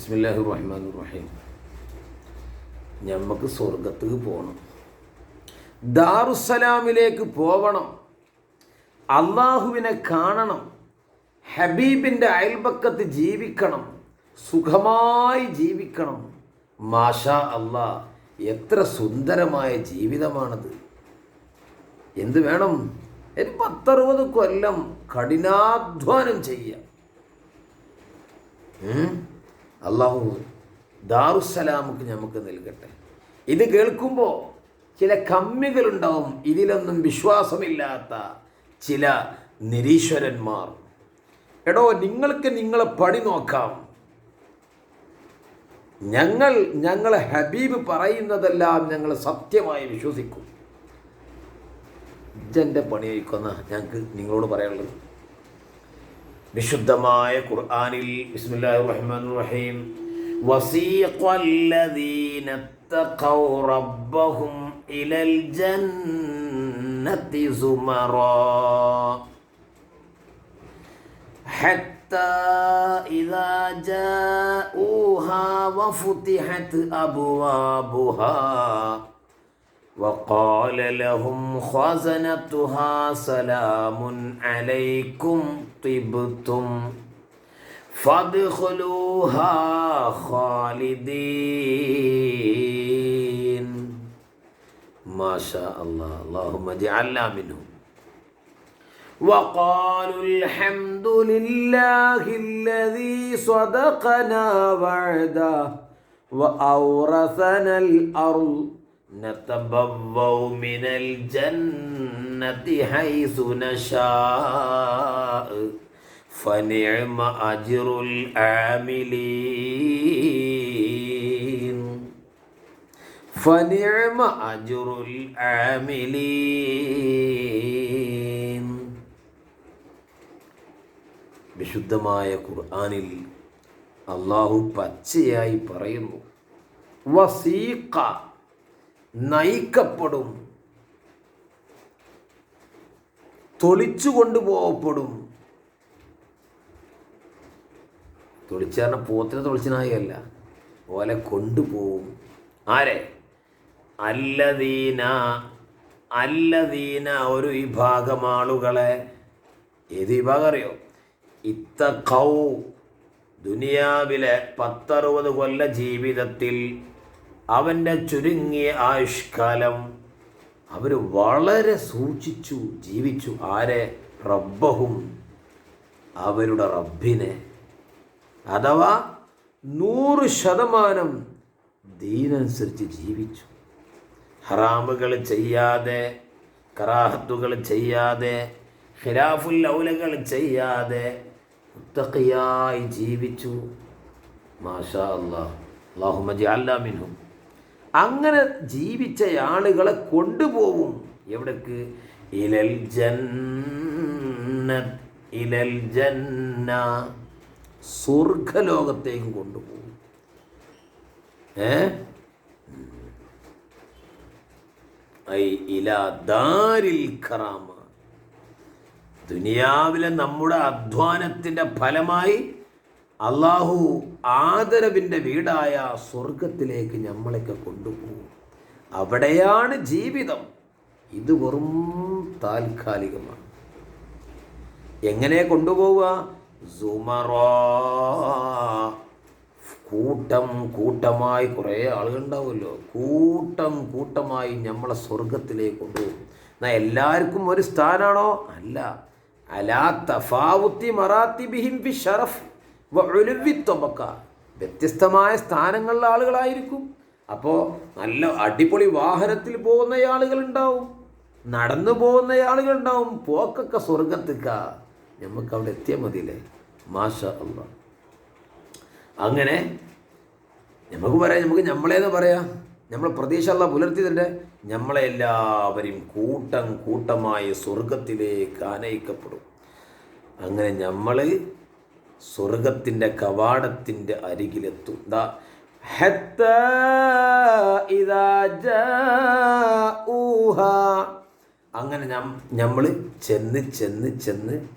ബിസ്മില്ലാഹി റഹ്മാൻ റഹീം നമുക്ക് സ്വർഗത്തേക്ക് പോകണം ദാറുസലാമിലേക്ക് പോകണം അള്ളാഹുവിനെ കാണണം. ഹബീബിന്റെ അയൽപക്കത്ത് ജീവിക്കണം. സുഖമായി ജീവിക്കണം. മാഷാ അല്ലാ എത്ര സുന്ദരമായ ജീവിതമാണത്. എന്ത് വേണം? ഒരു പത്തറുപത് കൊല്ലം കഠിനാധ്വാനം ചെയ്യുക? അള്ളാഹു ദാറുസലാമുക്ക് നമുക്ക് നൽകട്ടെ. ഇത് കേൾക്കുമ്പോൾ ചില കമ്മികളുണ്ടാവും ഇതിലൊന്നും വിശ്വാസമില്ലാത്ത ചില നിരീശ്വരന്മാർ. എടോ നിങ്ങൾക്ക് നിങ്ങളെ പണി നോക്കാം. ഞങ്ങൾ ഞങ്ങളെ ഹബീബ് പറയുന്നതെല്ലാം ഞങ്ങൾ സത്യമായി വിശ്വസിക്കും. ഇജന്റെ പണി ഞങ്ങൾക്ക് നിങ്ങളോട് പറയാനുള്ളത്. വിശുദ്ധമായ ഖുർആനിൽ ബിസ്മില്ലാഹിർ റഹ്മാനിർ റഹീം വസീഖ الذين اتقوا ربهم إلى الجنة زمرا حتى إذا جاءوها وفتحت أبوابها وقال لهم خزنتها سلام عليكم طبتم. فادخلوها خالدين. ما شاء الله. اللهم اجعلنا منهم. وقالوا الحمد لله الذي صدقنا وعده وأورثنا الأرض نتبوأ من الجنة حيث نشاء فنعم أجر العاملين فنعم أجر العاملين വിശുദ്ധമായ ഖുർആനിൽ അള്ളാഹു പച്ചയായി പറയുന്നു വസീഖ നയിക്കപ്പെടും. തൊളിച്ചു കൊണ്ടുപോകപ്പെടും തൊളിച്ചാറിന പോത്തിനെ തൊളിച്ചനായല്ല ഓലെ കൊണ്ടുപോകും ആരെ? അല്ലദീന അല്ലദീന ഒരു വിഭാഗം ആളുകളെ. ഏത് വിഭാഗം അറിയോ? ഇത്ത കൗ ദുനിയാവിലെ പത്തറുപത് കൊല്ല ജീവിതത്തിൽ അവന്റെ ചുരുങ്ങിയ ആയുഷ്കാലം അവർ വളരെ സൂക്ഷിച്ചു ജീവിച്ചു. ആരെ? റബ്ബഹും അവരുടെ റബ്ബിനെ. അഥവാ നൂറ് ശതമാനം ദീനനുസരിച്ച് ജീവിച്ചു. ഹറാമുകൾ ചെയ്യാതെ കറാഹത്തുകൾ ചെയ്യാതെ ഖിലാഫുൽ ഔലകൾ ചെയ്യാതെ മുത്തഖിയായി ജീവിച്ചു. മാഷാ അള്ളാഹു അള്ളാഹുമജി അല്ലാമിനും അങ്ങനെ ജീവിച്ച ആളുകളെ കൊണ്ടുപോകും. എവിടേക്ക്? ഇലൽ ജന്ന ഇലൽ ജന്ന സ്വർഗലോകത്തേക്ക് കൊണ്ടുപോകും. ഏ? ദുനിയാവിലെ നമ്മുടെ അധ്വാനത്തിന്റെ ഫലമായി അള്ളാഹു ആദരവിന്റെ വീടായ സ്വർഗത്തിലേക്ക് നമ്മളൊക്കെ കൊണ്ടുപോകും. അവിടെയാണ് ജീവിതം. ഇത് വെറും താൽക്കാലികമാണ്. എങ്ങനെ കൊണ്ടുപോവുക? കൂട്ടം കൂട്ടമായി കുറേ ആളുകളുണ്ടാവുമല്ലോ. കൂട്ടം കൂട്ടമായി നമ്മളെ സ്വർഗത്തിലേക്ക് കൊണ്ടുപോകും. എന്നാൽ എല്ലാവർക്കും ഒരു സ്ഥാനാണോ? അല്ല. അലാ തഫാവുത്തി മറാത്തി ബിഹിം ഫി ഷറഫ്. വലുവിത്തൊമ്പക്ക വ്യത്യസ്തമായ സ്ഥാനങ്ങളിലെ ആളുകളായിരിക്കും. അപ്പോൾ നല്ല അടിപൊളി വാഹനത്തിൽ പോകുന്ന ആളുകളുണ്ടാവും നടന്നു പോകുന്ന ആളുകളുണ്ടാവും പോക്കൊക്കെ സ്വർഗത്തിക്ക നമുക്ക് അവിടെ എത്തിയാൽ മതിയില്ലേ? മാഷ അല്ല അങ്ങനെ നമുക്ക് പറയാം നമുക്ക് നമ്മളേന്ന് പറയാം. നമ്മൾ പ്രതീക്ഷ അല്ല പുലർത്തിയതിന്റെ നമ്മളെ എല്ലാവരെയും കൂട്ടം കൂട്ടമായി സ്വർഗത്തിലേക്ക് ആനയിക്കപ്പെടും. അങ്ങനെ നമ്മൾ സ്വർഗത്തിന്റെ കവാടത്തിന്റെ അരികിലെത്തും. ദാ ഹത്ത. അങ്ങനെ നമ്മൾ ചെന്ന് ചെന്ന് ചെന്ന്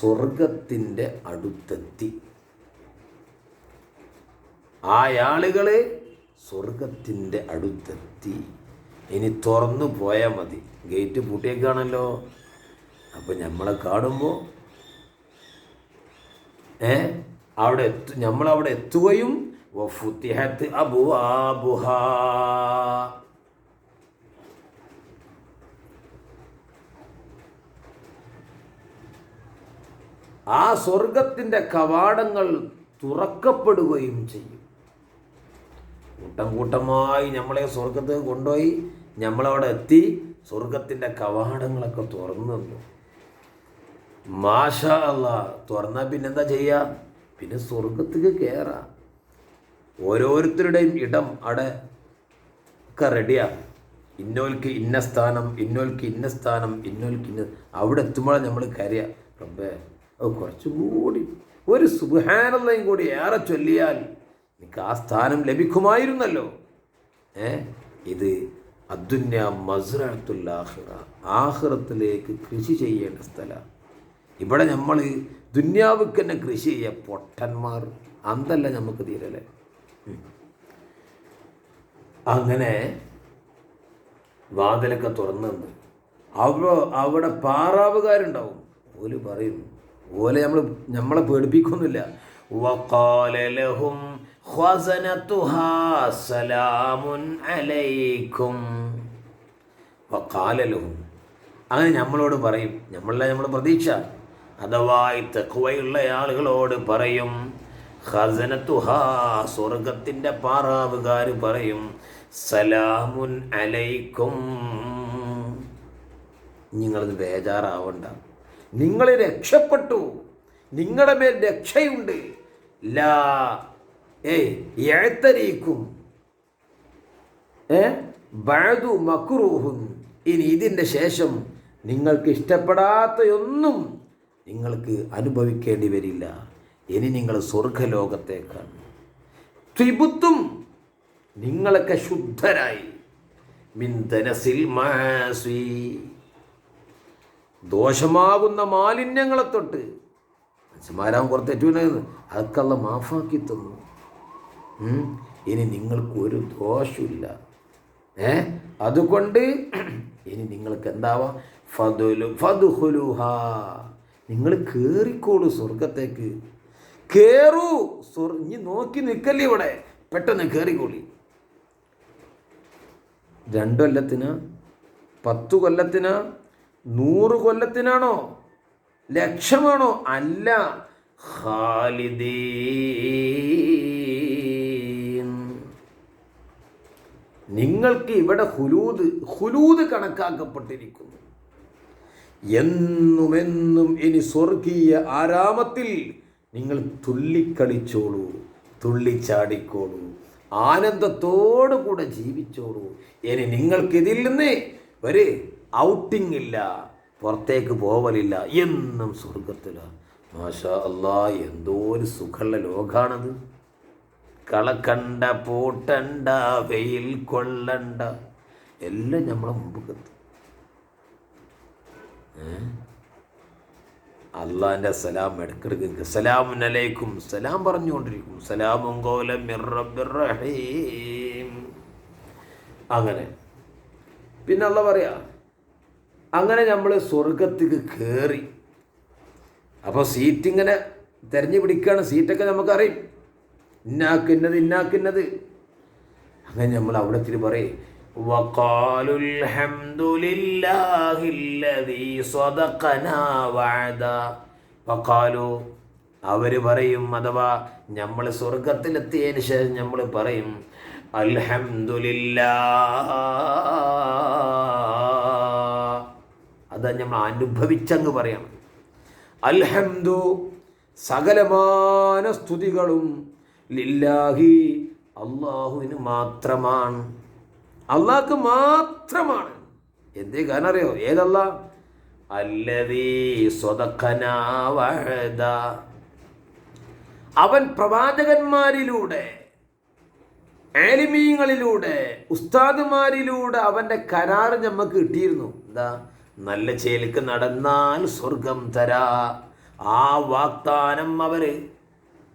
സ്വർഗത്തിന്റെ അടുത്തെത്തി. ആ സ്വർഗത്തിന്റെ അടുത്തെത്തി. ഇനി തുറന്നു പോയാൽ മതി. ഗേറ്റ് പൂട്ടിയേക്കാണല്ലോ. അപ്പോൾ നമ്മളെ കാണുമ്പോൾ അവിടെ എത്തു നമ്മളവിടെ എത്തുകയും വഫുത്തിഹത്ത് അബുവാബുഹാ. ആ സ്വർഗത്തിന്റെ കവാടങ്ങൾ തുറക്കപ്പെടുകയും ചെയ്യും. കൂട്ടം കൂട്ടമായി നമ്മളെ സ്വർഗത്ത് കൊണ്ടുപോയി നമ്മളവിടെ എത്തി സ്വർഗത്തിന്റെ കവാടങ്ങളൊക്കെ തുറന്നു തന്നു മാഷ അല്ല തുറന്നാൽ പിന്നെന്താ ചെയ്യുക പിന്നെ സ്വർഗത്തേക്ക് കയറാം ഓരോരുത്തരുടെയും ഇടം അവിടെ ഒക്കെ റെഡിയാണ് ഇന്നോൽക്ക് ഇന്ന സ്ഥാനം ഇന്നോൽക്ക് ഇന്ന സ്ഥാനം ഇന്നോൽക്ക് ഇന്ന അവിടെ എത്തുമ്പോഴാണ് നമ്മൾ കരയുക റബ്ബേ അത് കുറച്ചും കൂടി ഒരു സുബാനല്ലയും കൂടി ഏറെ ചൊല്ലിയാൽ എനിക്ക് ആ സ്ഥാനം ലഭിക്കുമായിരുന്നല്ലോ. ഏ? ഇത് അദ്ദുന്യ മസ്റത്തുൽ ആഹിറ ആഹിറത്തിലേക്ക് കൃഷി ചെയ്യേണ്ട സ്ഥലമാണ് ഇവിടെ നമ്മൾ ദുന്യാവുക്ക് തന്നെ കൃഷി ചെയ്യുക പൊട്ടന്മാർ അന്തല്ല നമുക്ക് തീരല്ലേ? അങ്ങനെ വാതിലൊക്കെ തുറന്നു അവിടെ അവിടെ പാറാവുകാരുണ്ടാവും. ഓൽ പറയും ഓലെ നമ്മൾ നമ്മളെ പേടിപ്പിക്കൊന്നുമില്ല. അങ്ങനെ നമ്മളോട് പറയും നമ്മളെ നമ്മൾ പ്രതീക്ഷ. അഥവാ തെക്കുവയുള്ള ആളുകളോട് പറയും ഹസനത്തുഹാ സ്വർഗത്തിന്റെ പാറാവുകാർ പറയും സലാമുൻ അലൈക്കും. നിങ്ങളത് ബേജാറാവണ്ട. നിങ്ങൾ രക്ഷപ്പെട്ടു. നിങ്ങളുടെ മേൽ രക്ഷയുണ്ട്. ലാ ഏ എഴുത്തരീക്കും ഏ ബഴതു മക്കുറൂഹും ഇനി ഇതിന്റെ ശേഷം നിങ്ങൾക്ക് ഇഷ്ടപ്പെടാത്തയൊന്നും നിങ്ങൾക്ക് അനുഭവിക്കേണ്ടി വരില്ല. ഇനി നിങ്ങൾ സ്വർഗലോകത്തേക്കാണ് ത്രിപുത്തും നിങ്ങളൊക്കെ ശുദ്ധരായി. മിന്തനസിൽ ദോഷമാകുന്ന മാലിന്യങ്ങളെ തൊട്ട്. മനുഷ്യന്മാരാവും കുറച്ച് ഏറ്റവും അതൊക്കെ മാഫാക്കി തന്നു. ഇനി നിങ്ങൾക്ക് ഒരു ദോഷമില്ല ഏ? അതുകൊണ്ട് ഇനി നിങ്ങൾക്ക് എന്താവാം? ഫതുലു ഫതുഹുലുഹ നിങ്ങൾ കയറിക്കോളൂ സ്വർഗത്തേക്ക് കയറൂ സ്വർ ഇനി നോക്കി നിൽക്കല്ലേ ഇവിടെ. പെട്ടെന്ന് കയറിക്കോളി രണ്ടു കൊല്ലത്തിന് പത്തു കൊല്ലത്തിന് നൂറ് കൊല്ലത്തിനാണോ? ലക്ഷമാണോ? അല്ല. നിങ്ങൾക്ക് ഇവിടെ ഹുലൂദ് ഹുലൂദ് കണക്കാക്കപ്പെട്ടിരിക്കുന്നു. എന്നുമെന്നും ഇനി സ്വർഗീയ ആരാമത്തിൽ നിങ്ങൾ തുള്ളിക്കളിച്ചോളൂ തുള്ളിച്ചാടിക്കോളൂ ആനന്ദത്തോടു കൂടെ ജീവിച്ചോളൂ. ഇനി നിങ്ങൾക്കിതിൽ നിന്ന് ഒരു ഔട്ടിംഗ് ഇല്ല പുറത്തേക്ക് പോവലില്ല എന്നും സ്വർഗത്തിലാണ് മാഷാ അല്ലാ എന്തോ ഒരു സുഖമുള്ള ലോകാണത്. കളക്കണ്ട പൂട്ടണ്ട വെയിൽ കൊള്ളണ്ട എല്ലാം നമ്മളെ മുമ്പ് എത്തും. അള്ളാന്റെ സലാം ഇടക്കിടക്ക് സലാമുൻ അലൈക്കും. സലാം പറഞ്ഞുകൊണ്ടിരിക്കും. സലാമും കോലം. അങ്ങനെ. പിന്നെ അള്ള പറയാ അങ്ങനെ നമ്മൾ സ്വർഗത്തേക്ക് കയറി അപ്പോൾ സീറ്റ് ഇങ്ങനെ തിരഞ്ഞു പിടിക്കുകയാണ് സീറ്റൊക്കെ നമുക്കറിയും. ഇന്നാക്കുന്നത് ഇന്നാക്കുന്നത് അങ്ങനെ നമ്മൾ അവിടെ തിരി പറയും وقالوا الحمد لله الذي صدقنا وعدا وقالوا അവർ പറയും അഥവാ നമ്മൾ സ്വർഗത്തിലെത്തിയതിന് ശേഷം നമ്മൾ പറയും അൽഹംദുലില്ലാ അത് നമ്മൾ അനുഭവിച്ചങ്ങ് പറയണം അൽഹംദു സകലമാന സ്തുതികളും ലില്ലാഹി അള്ളാഹുവിന് മാത്രമാണ് അള്ളാഹ്ക്ക് മാത്രമാണ്. എന്തേ കാരണം അറിയോ? ഏതല്ല. അവൻ പ്രവാചകന്മാരിലൂടെ ആലിമീങ്ങളിലൂടെ ഉസ്താദുമാരിലൂടെ അവന്റെ കരാറ് നമുക്ക് കിട്ടിയിരുന്നു. എന്താ? നല്ല ചേലിക്ക് നടന്നാൽ സ്വർഗം തരാ. ആ വാഗ്ദാനം അവർ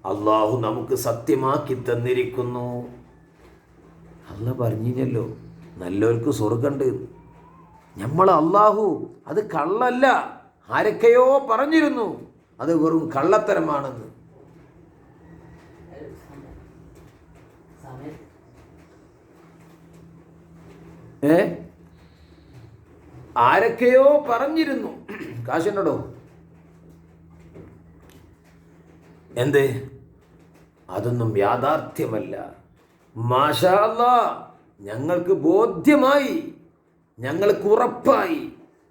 അള്ളാഹു നമുക്ക് സത്യമാക്കി തന്നിരിക്കുന്നു. അല്ല പറഞ്ഞില്ലല്ലോ നല്ലവർക്ക് സ്വർഗമുണ്ട് നമ്മൾ അള്ളാഹു അത് കള്ളല്ല ആരൊക്കെയോ പറഞ്ഞിരുന്നു അത് വെറും കള്ളത്തരമാണെന്ന്. ഏ? ആരൊക്കെയോ പറഞ്ഞിരുന്നു. കാശിനോടോ എന്ത്? അതൊന്നും യാഥാർത്ഥ്യമല്ല. മാഷാ അല്ലാ ഞങ്ങൾക്ക് ബോധ്യമായി ഞങ്ങൾക്ക് ഉറപ്പായി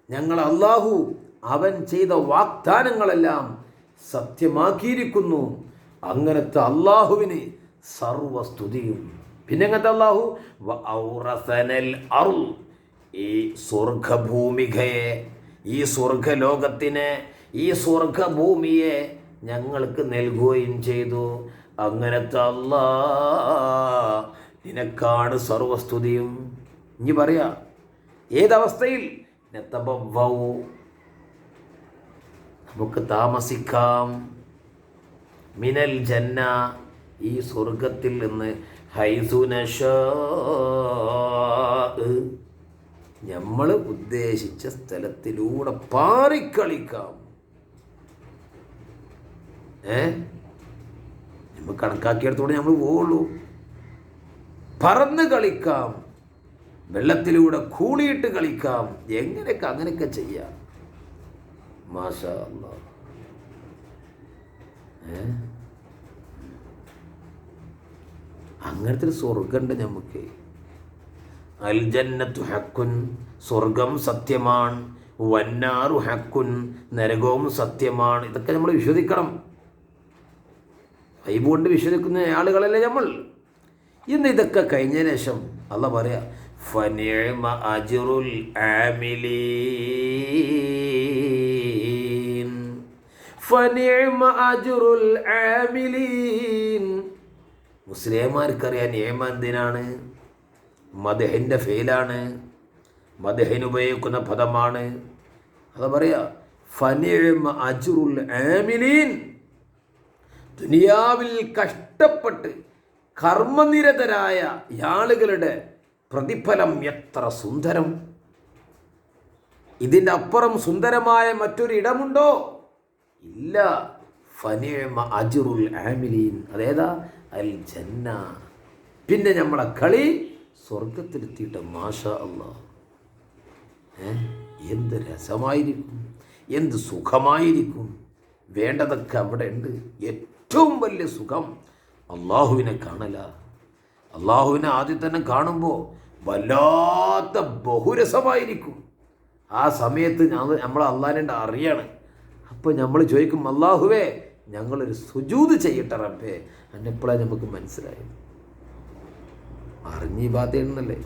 ഞങ്ങൾ അള്ളാഹു അവൻ ചെയ്ത വാഗ്ദാനങ്ങളെല്ലാം സത്യമാക്കിയിരിക്കുന്നു. അങ്ങനത്തെ അള്ളാഹുവിന് സർവസ്തുതിയും. പിന്നെ എങ്ങനത്തെ അള്ളാഹു അറുൾ ഈ സ്വർഗഭൂമികയെ ഈ സ്വർഗലോകത്തിനെ ഈ സ്വർഗഭൂമിയെ ഞങ്ങൾക്ക് നൽകുകയും ചെയ്തു. അങ്ങനത്തെ അല്ലാ നിനക്കാണ് സർവസ്തുതിയും. ഇനി പറയാ ഏതവസ്ഥയിൽ. നമുക്ക് താമസിക്കാം. മിനൽ ജന്ന ഈ സ്വർഗത്തിൽ നിന്ന്. നമ്മൾ ഉദ്ദേശിച്ച സ്ഥലത്തിലൂടെ പാറിക്കളിക്കാം. ഏ? നമ്മൾ കണക്കാക്കിയെടുത്തോടെ നമ്മൾ പോവുള്ളൂ. പറന്ന് കളിക്കാം. വെള്ളത്തിലൂടെ കൂടിയിട്ട് കളിക്കാം. എങ്ങനെയൊക്കെ അങ്ങനെയൊക്കെ ചെയ്യാം. മാഷ അങ്ങനത്തെ ഒരു സ്വർഗമുണ്ട് നമുക്ക് അൽജന്നത്തു ഹക്കുൻ സ്വർഗം സത്യമാണ് വന്നാറു ഹക്കുൻ നരകവും സത്യമാണ് ഇതൊക്കെ നമ്മൾ വിശ്വസിക്കണം. വൈബ് കൊണ്ട് വിശ്വസിക്കുന്ന ആളുകളല്ലേ നമ്മൾ? ഇന്ന് ഇതൊക്കെ കഴിഞ്ഞ ശേഷം അല്ല പറയാ ഫനിഅമ അജിറുൽ ആമിലീൻ. അജ്റുൽ ആമിലീൻ. മുസ്ലിംമാർക്കറിയാൻ നിയമം എന്തിനാണ്? മദഹിന്റെ ഫെയിലാണ്. മദഹിന് ഉപയോഗിക്കുന്ന പദമാണ്. അത് പറയാ ഫനിഅമ അജ്റുൽ ആമിലീൻ. ദുനിയാവിൽ കഷ്ടപ്പെട്ട് കർമ്മനിരതരായ ആളുകളുടെ പ്രതിഫലം എത്ര സുന്ദരം. ഇതിന്റെ അപ്പുറം സുന്ദരമായ മറ്റൊരു ഇടമുണ്ടോ? ഇല്ല. ഫനേമ അജുറുൽ ആമിലീൻ. അതേതാ? അൽ ജന്ന. പിന്നെ നമ്മളെ കളി സ്വർഗത്തിലെത്തിയിട്ട് മാഷ അല്ല? എന്ത് രസമായിരിക്കും. എന്ത് സുഖമായിരിക്കും. വേണ്ടതൊക്കെ അവിടെ ഉണ്ട് ഏറ്റവും വലിയ സുഖം അള്ളാഹുവിനെ കാണല. അള്ളാഹുവിനെ ആദ്യം തന്നെ കാണുമ്പോൾ വല്ലാത്ത ബഹുരസമായിരിക്കും. ആ സമയത്ത് ഞാൻ നമ്മൾ അള്ളാഹിനെ അറിയാണ്. അപ്പോൾ നമ്മൾ ചോദിക്കും അള്ളാഹുവേ ഞങ്ങളൊരു സുജൂത് ചെയ്യട്ടെ റബ്ബേ. എന്നെപ്പോഴാണ് നമുക്ക് മനസ്സിലായത്. അറിഞ്ഞ് ഇബാത്ത് ചെയ്യണമെന്നല്ലേ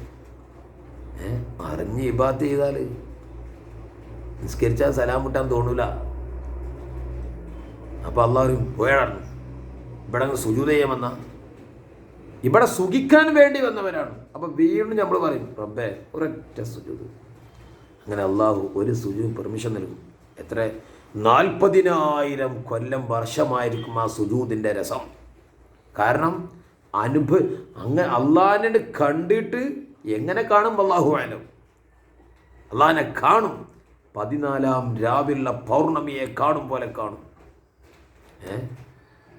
ഏ? അറിഞ്ഞ് ഇബാത്ത് ചെയ്താൽ നിസ്കരിച്ചാൽ സലാം മുട്ടാൻ തോന്നൂല. അപ്പോൾ അള്ളാഹും പോയാണ് ഇവിടെ അങ്ങ് സുജൂത് ചെയ്യാമെന്ന ഇവിടെ സുഖിക്കാൻ വേണ്ടി വന്നവരാണ്. അപ്പം വീണ്ടും നമ്മൾ പറയും റബ്ബേ ഒരൊറ്റ സുജൂത്. അങ്ങനെ അള്ളാഹു ഒരു സുജു പെർമിഷൻ നൽകും. എത്ര? നാൽപ്പതിനായിരം കൊല്ലം വർഷമായിരിക്കും ആ സുജൂതിന്റെ രസം. കാരണം അനുഭവ അങ്ങനെ അള്ളാഹിനെ കണ്ടിട്ട് എങ്ങനെ കാണും? അള്ളാഹു ആയാലും അള്ളാഹിനെ കാണും. പതിനാലാം രാവിലെ പൗർണമിയെ കാണും പോലെ കാണും. ഏ?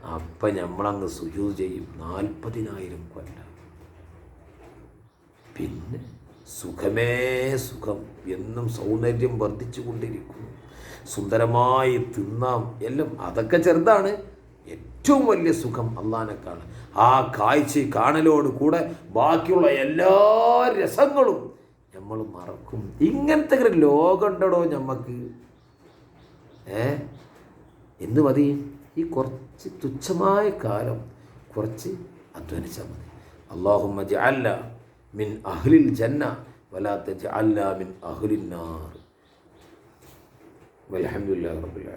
അപ്പം നമ്മളങ്ങ് സുജൂ ചെയ്യും. നാൽപ്പതിനായിരം കൊല്ലം. പിന്നെ സുഖമേ സുഖം. എന്നും സൗന്ദര്യം വർദ്ധിച്ചു കൊണ്ടിരിക്കുന്നു സുന്ദരമായി തിന്നാം. എല്ലാം അതൊക്കെ ചെറുതാണ്. ഏറ്റവും വലിയ സുഖം അള്ളാനക്കാണ് ആ കാഴ്ച കാണലോട് കൂടെ ബാക്കിയുള്ള എല്ലാ രസങ്ങളും നമ്മൾ മറക്കും. ഇങ്ങനത്തെ ഒരു ലോകം ഉണ്ടോ ഞമ്മക്ക്? ഏ? എന്ത് മതി? ഈ കുറച്ച് തുച്ഛമായ കാലം കുറച്ച് അധ്വാനിച്ചാൽ മതി. അള്ളാഹുമ്മ ജഅല്ല മിൻ അഹ്ലിൽ ജന്ന വലാത്ത ജഅല്ല മിൻ അഹ്ലിൻ നാർ. ആലമീൻ.